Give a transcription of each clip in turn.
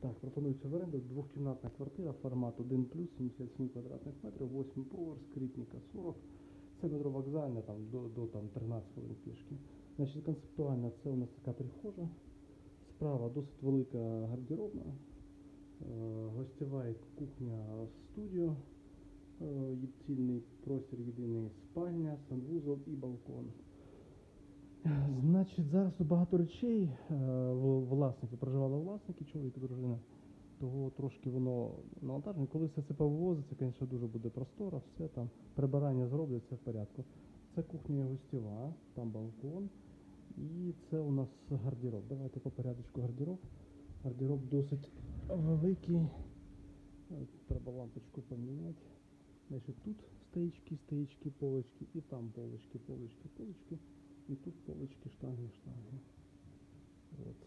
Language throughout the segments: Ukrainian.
Так, пропонується в оренду двохкімнатна квартира, формат 1 плюс 77 квадратних метрів, 8 поверх, скрипника 40. Це метро вокзальне, там до, до там, 13 хвилин пішки. Значить, концептуально це у нас така прихожа. Справа досить велика гардеробна, е, гостєва кухня студіо, е, цільний простір, єдиний спальня, санвузол і балкон. Значить, зараз тут багато речей. е, Власники проживали власники, чоловік і дружина. Того трошки воно навантажено. Коли все це повозиться, звісно, дуже буде простора, все там прибирання зроблять, все в порядку. Це кухня гостєва, там балкон. І це у нас гардероб. Давайте по порядочку гардероб. Гардероб досить великий. Е, Треба лампочку поміняти. Значить, тут стоїчки, стоїчки, полочки, і там полочки, полочки, полочки. І тут полочки, штанги, штанги.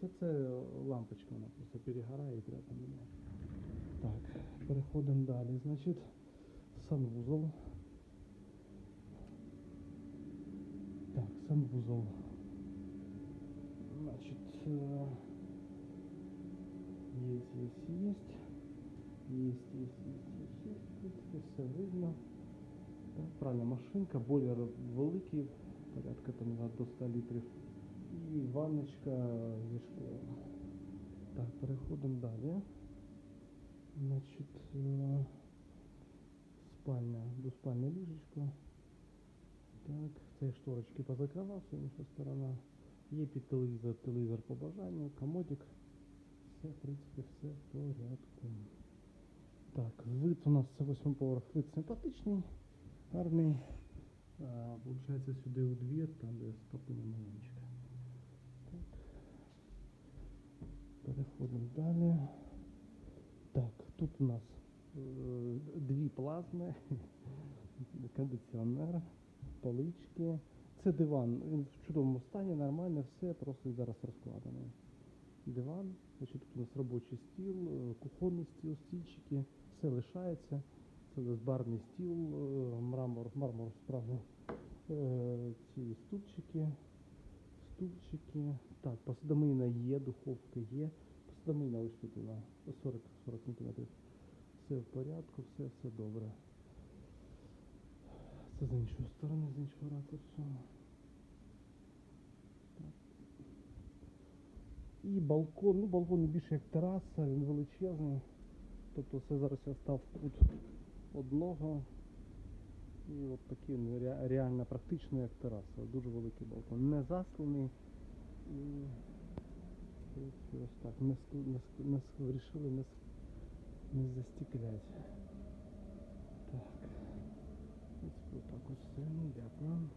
Це, це лампочка, вона просто перегорає і треба поміняти. Так, переходимо далі. Значить, санвузол. Так, санвузол. Значит, э, есть, есть, есть. Есть, есть, есть, есть, есть. Все видно. Так, правильно, машинка, бойлер великий, порядка там на до 100 літрів. І ванночка зі школою. Так, переходимо далі. Значить, е, спальня, двоспальне ліжечко. Так, це шторочки позакривав, це інша сторона. Є під телевізор, телевізор по бажанню, комодик. Все, в принципі, все в порядку. Так, вид у нас це восьмий поверх, вид симпатичний, гарний. Получається сюди у двір, там де майданчик. Так. Переходимо далі. Так, тут у нас е, дві плазми, кондиціонер, полички. Це диван. Він в чудовому стані, нормально, все, просто зараз розкладений. Диван, значить, тут у нас робочий стіл, е, кухонний стіл, стільчики, все лишається. Це у нас барний стіл, е, мрамор, мармур справжній. Е, Ці стульчики, стульчики. Так, посудомийна є, духовка є. Посудомийна ось тут вона 40, 40 см. Все в порядку, все, все добре. Це з іншої сторони, з іншого ракурсу. І балкон, ну балкон більше як тераса, він величезний. Тобто це зараз я став тут одного. І от такий реально практично як тераса. Дуже великий балкон. Не засланий. І ось так. Не, не, не, вирішили не, не застікляти. Так. Ось так ось все. Ну, Дякую.